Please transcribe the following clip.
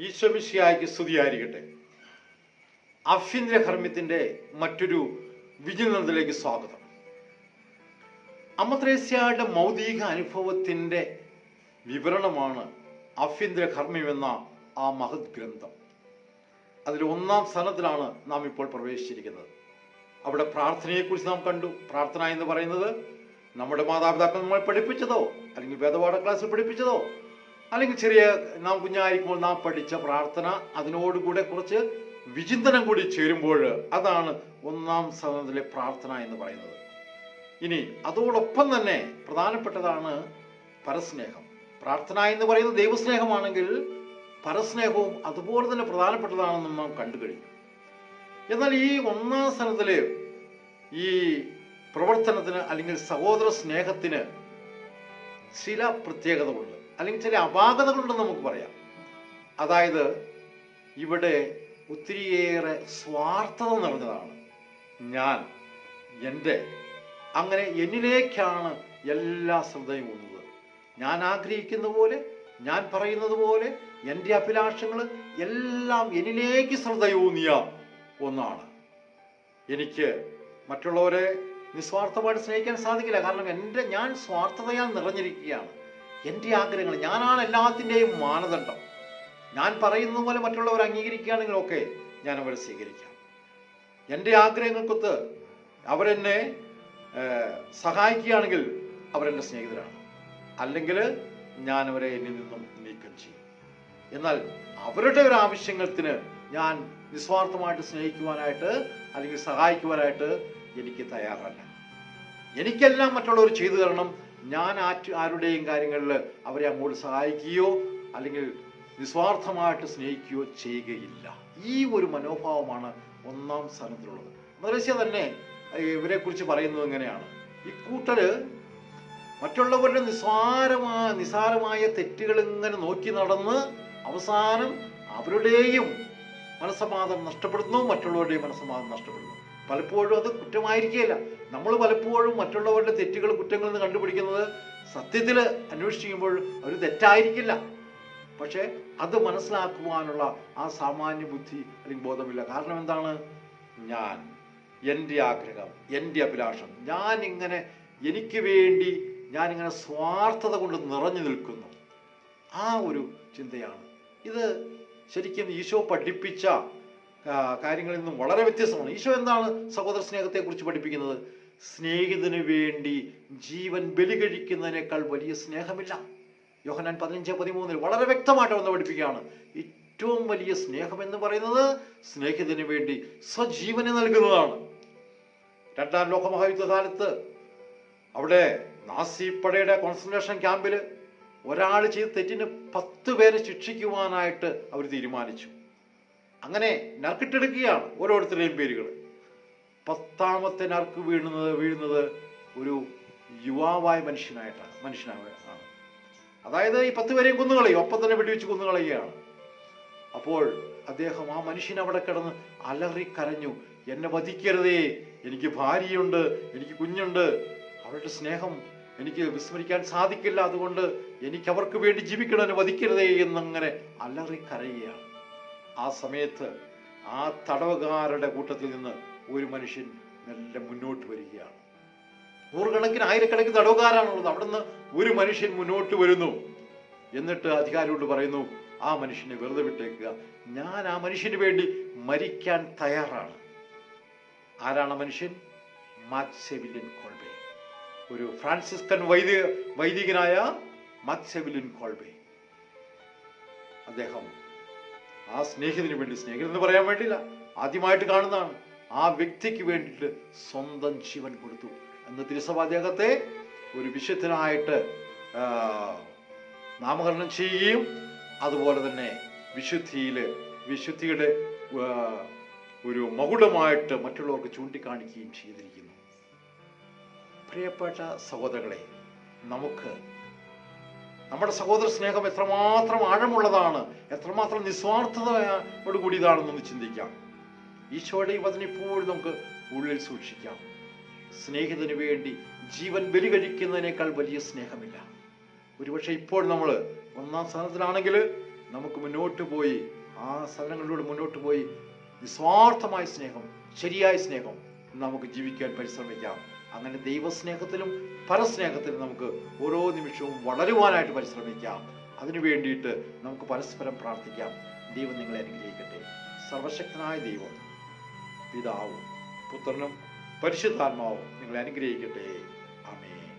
ഈശ്വമിശിയായിക്ക് സ്തുതിയായിരിക്കട്ടെ. അഭ്യന്തര കർമ്മ്യത്തിന്റെ മറ്റൊരു വിചിന്തനത്തിലേക്ക് സ്വാഗതം. അമത്രേസ്യയുടെ മൗതിക അനുഭവത്തിന്റെ വിവരണമാണ് അഭ്യന്തര എന്ന ആ മഹത് ഗ്രന്ഥം. അതിൽ ഒന്നാം സ്ഥാനത്തിലാണ് നാം ഇപ്പോൾ പ്രവേശിച്ചിരിക്കുന്നത്. അവിടെ പ്രാർത്ഥനയെക്കുറിച്ച് നാം കണ്ടു. പ്രാർത്ഥന എന്ന് പറയുന്നത് നമ്മുടെ മാതാപിതാക്കൾ നമ്മൾ പഠിപ്പിച്ചതോ അല്ലെങ്കിൽ വേദപാഠ ക്ലാസ്സിൽ പഠിപ്പിച്ചതോ അല്ലെങ്കിൽ ചെറിയ നാം കുഞ്ഞായിരിക്കുമ്പോൾ നാം പഠിച്ച പ്രാർത്ഥന അതിനോടുകൂടെ കുറച്ച് വിചിന്തനം കൂടി ചേരുമ്പോൾ അതാണ് ഒന്നാം സദനത്തിലെ പ്രാർത്ഥന എന്ന് പറയുന്നത്. ഇനി അതോടൊപ്പം തന്നെ പ്രധാനപ്പെട്ടതാണ് പരസ്നേഹം. പ്രാർത്ഥന എന്ന് പറയുന്നത് ദൈവസ്നേഹമാണെങ്കിൽ പരസ്നേഹവും അതുപോലെ തന്നെ പ്രധാനപ്പെട്ടതാണെന്ന് നാം കണ്ടു കഴിഞ്ഞു. എന്നാൽ ഈ ഒന്നാം സ്ഥലത്തിലെ ഈ പ്രവർത്തനത്തിന് അല്ലെങ്കിൽ സഹോദര സ്നേഹത്തിന് ചില പ്രത്യേകതകളുണ്ട്. അല്ലെങ്കിൽ ചില അപാകതകളുണ്ടെന്ന് നമുക്ക് പറയാം. അതായത് ഇവിടെ ഒത്തിരിയേറെ സ്വാർത്ഥത നിറഞ്ഞതാണ്. ഞാൻ എന്റെ അങ്ങനെ എന്നിലേക്കാണ് എല്ലാ ശ്രദ്ധയും പോകുന്നത് ഞാൻ ആഗ്രഹിക്കുന്ന പോലെ ഞാൻ പറയുന്നത് പോലെ എന്റെ അഭിലാഷങ്ങൾ എല്ലാം എന്നിലേക്ക് ശ്രദ്ധയൂന്നിയ ഒന്നാണ്. എനിക്ക് മറ്റുള്ളവരെ നിസ്വാർത്ഥമായിട്ട് സ്നേഹിക്കാൻ സാധിക്കില്ല. കാരണം എന്റെ ഞാൻ സ്വാർത്ഥതയാൽ നിറഞ്ഞിരിക്കുകയാണ്. എന്റെ ആഗ്രഹങ്ങൾ ഞാനാണ് എല്ലാത്തിന്റെയും മാനദണ്ഡം. ഞാൻ പറയുന്നത് പോലെ മറ്റുള്ളവർ അംഗീകരിക്കുകയാണെങ്കിൽ ഒക്കെ ഞാൻ അവരെ സ്വീകരിക്കാം. എന്റെ ആഗ്രഹങ്ങൾക്കൊത്ത് അവരെന്നെ സഹായിക്കുകയാണെങ്കിൽ അവരെന്റെ സ്നേഹിതരാണ്. അല്ലെങ്കിൽ ഞാൻ അവരെ എന്നിൽ നിന്നും നീക്കം ചെയ്യും. എന്നാൽ അവരുടെ ഒരു ആവശ്യങ്ങൾക്ക് ഞാൻ നിസ്വാർത്ഥമായിട്ട് സ്നേഹിക്കുവാനായിട്ട് അല്ലെങ്കിൽ സഹായിക്കുവാനായിട്ട് എനിക്ക് തയ്യാറല്ല. എനിക്കെല്ലാം മറ്റുള്ളവർ ചെയ്തു തരണം. ഞാൻ ആറ്റ് ആരുടെയും കാര്യങ്ങളിൽ അവരെ അങ്ങോട്ട് സഹായിക്കുകയോ അല്ലെങ്കിൽ നിസ്വാർത്ഥമായിട്ട് സ്നേഹിക്കുകയോ ചെയ്യുകയില്ല. ഈ ഒരു മനോഭാവമാണ് ഒന്നാം സ്ഥാനത്തിലുള്ളത്. മദ്രസ്യ തന്നെ ഇവരെ കുറിച്ച് പറയുന്നത് എങ്ങനെയാണ് ഈ മറ്റുള്ളവരുടെ നിസ്സാരമായ നിസാരമായ തെറ്റുകൾ ഇങ്ങനെ നോക്കി നടന്ന് അവസാനം അവരുടെയും മനസ്സമാധാനം നഷ്ടപ്പെടുന്നു മറ്റുള്ളവരുടെയും മനസ്സമാധാനം നഷ്ടപ്പെടുന്നു. പലപ്പോഴും അത് കുറ്റമായിരിക്കുകയില്ല നമ്മൾ പലപ്പോഴും മറ്റുള്ളവരുടെ തെറ്റുകൾ കുറ്റങ്ങൾ എന്ന് കണ്ടുപിടിക്കുന്നത് സത്യത്തിൽ അന്വേഷിക്കുമ്പോൾ അവർ തെറ്റായിരിക്കില്ല. പക്ഷേ അത് മനസ്സിലാക്കുവാനുള്ള ആ സാമാന്യ ബുദ്ധി അല്ലെങ്കിൽ ബോധമില്ല. കാരണം എന്താണ്? ഞാൻ എന്റെ ആഗ്രഹം എന്റെ അഭിലാഷം. ഞാൻ ഇങ്ങനെ എനിക്ക് വേണ്ടി ഞാൻ ഇങ്ങനെ സ്വാർത്ഥത കൊണ്ട് നിറഞ്ഞു നിൽക്കുന്നു. ആ ഒരു ചിന്തയാണ്. ഇത് ശരിക്കും ഈശോ പഠിപ്പിച്ച കാര്യങ്ങളിൽ നിന്നും വളരെ വ്യത്യസ്തമാണ്. ഈശോ എന്താണ് സഹോദര സ്നേഹത്തെക്കുറിച്ച് പഠിപ്പിക്കുന്നത്? സ്നേഹിതന് വേണ്ടി ജീവൻ ബലി കഴിക്കുന്നതിനേക്കാൾ വലിയ സ്നേഹമില്ല. യോഹനാൻ പതിനഞ്ച് പതിമൂന്നിൽ വളരെ വ്യക്തമായിട്ട് വന്ന് പഠിപ്പിക്കുകയാണ്. ഏറ്റവും വലിയ സ്നേഹം എന്ന് പറയുന്നത് സ്നേഹിതന് വേണ്ടി സ്വജീവനെ നൽകുന്നതാണ്. രണ്ടാം ലോകമഹായുദ്ധകാലത്ത് അവിടെ നാസി പടയുടെ കോൺസെൻട്രേഷൻ ക്യാമ്പിൽ ഒരാൾ ചെയ്ത് തെറ്റിന് പത്ത് പേരെ ശിക്ഷിക്കുവാനായിട്ട് അവർ തീരുമാനിച്ചു. അങ്ങനെ നറുക്കിട്ടെടുക്കുകയാണ് ഓരോരുത്തരുടെയും പേരുകൾ. പത്താമത്തെ നറുക്ക് വീഴുന്നത് വീഴുന്നത് ഒരു യുവാവായ മനുഷ്യനായിട്ടാണ് മനുഷ്യനാണ് ആണ്. അതായത് ഈ പത്ത് പേരെയും കുന്നുകളയും ഒപ്പം തന്നെ വെടിവെച്ച് കുന്നുകളയുകയാണ് അപ്പോൾ അദ്ദേഹം ആ മനുഷ്യൻ അവിടെ കിടന്ന് അലറി കരഞ്ഞു എന്നെ വധിക്കരുതേ എനിക്ക് ഭാര്യയുണ്ട് എനിക്ക് കുഞ്ഞുണ്ട്. അവരുടെ സ്നേഹം എനിക്ക് വിസ്മരിക്കാൻ സാധിക്കില്ല. അതുകൊണ്ട് എനിക്ക് അവർക്ക് വേണ്ടി ജീവിക്കണം എന്നെ വധിക്കരുതേ എന്നങ്ങനെ അലറി കരയുകയാണ് ആ സമയത്ത് ആ തടവുകാരുടെ കൂട്ടത്തിൽ നിന്ന് ഒരു മനുഷ്യൻ നല്ല മുന്നോട്ട് വരികയാണ്. നൂറുകണക്കിന് ആയിരക്കണക്കിന് തടവുകാരാണുള്ളത്. നിന്ന് ഒരു മനുഷ്യൻ മുന്നോട്ട് വരുന്നു. എന്നിട്ട് അധികാരിയോട് പറയുന്നു ആ മനുഷ്യനെ വെറുതെ വിട്ടേക്കുക. ഞാൻ ആ മനുഷ്യന് വേണ്ടി മരിക്കാൻ തയ്യാറാണ്. ആരാണ് മനുഷ്യൻ? മാക്സെവിലിൻ കോൾബെ. ഒരു ഫ്രാൻസിസ്കൻ വൈദിക വൈദികനായ മാക്സെവിലിൻ കോൾബെ. അദ്ദേഹം ആ സ്നേഹിതന് വേണ്ടി സ്നേഹിതൻ എന്ന് പറയാൻ വേണ്ടിയില്ല ആദ്യമായിട്ട് കാണുന്നതാണ്. ആ വ്യക്തിക്ക് വേണ്ടിയിട്ട് സ്വന്തം ജീവൻ കൊടുത്തു. എന്ന് തിരുസഭ അദ്ദേഹത്തെ ഒരു വിശുദ്ധനായിട്ട് നാമകരണം ചെയ്യുകയും അതുപോലെ തന്നെ വിശുദ്ധിയിൽ വിശുദ്ധിയുടെ ഒരു മകുടമായിട്ട് മറ്റുള്ളവർക്ക് ചൂണ്ടിക്കാണിക്കുകയും ചെയ്തിരിക്കുന്നു. പ്രിയപ്പെട്ട സഹോദരങ്ങളെ നമുക്ക് നമ്മുടെ സഹോദര സ്നേഹം എത്രമാത്രം ആഴമുള്ളതാണ് എത്രമാത്രം നിസ്വാർത്ഥതയോട് കൂടിയതാണെന്നൊന്ന് ചിന്തിക്കാം. ഈശോയുടെ ഈ ഇപ്പോഴും നമുക്ക് ഉള്ളിൽ സൂക്ഷിക്കാം. സ്നേഹിതന് വേണ്ടി ജീവൻ ബലി കഴിക്കുന്നതിനേക്കാൾ വലിയ സ്നേഹമില്ല. ഒരുപക്ഷെ ഇപ്പോൾ നമ്മൾ ഒന്നാം സ്ഥാനത്തിലാണെങ്കിൽ നമുക്ക് മുന്നോട്ട് പോയി ആ സ്ഥലങ്ങളിലൂടെ മുന്നോട്ട് പോയി നിസ്വാർത്ഥമായ സ്നേഹം ശരിയായ സ്നേഹം നമുക്ക് ജീവിക്കാൻ പരിശ്രമിക്കാം. അങ്ങനെ ദൈവസ്നേഹത്തിലും പരസ്നേഹത്തിലും നമുക്ക് ഓരോ നിമിഷവും വളരുവാനായിട്ട് പരിശ്രമിക്കാം. അതിനു വേണ്ടിയിട്ട് നമുക്ക് പരസ്പരം പ്രാർത്ഥിക്കാം. ദൈവം നിങ്ങളെ അനുഗ്രഹിക്കട്ടെ. സർവശക്തനായ ദൈവം പിതാവും പുത്രനും പരിശുദ്ധാത്മാവും നിങ്ങളെ അനുഗ്രഹിക്കട്ടെ. ആമേൻ.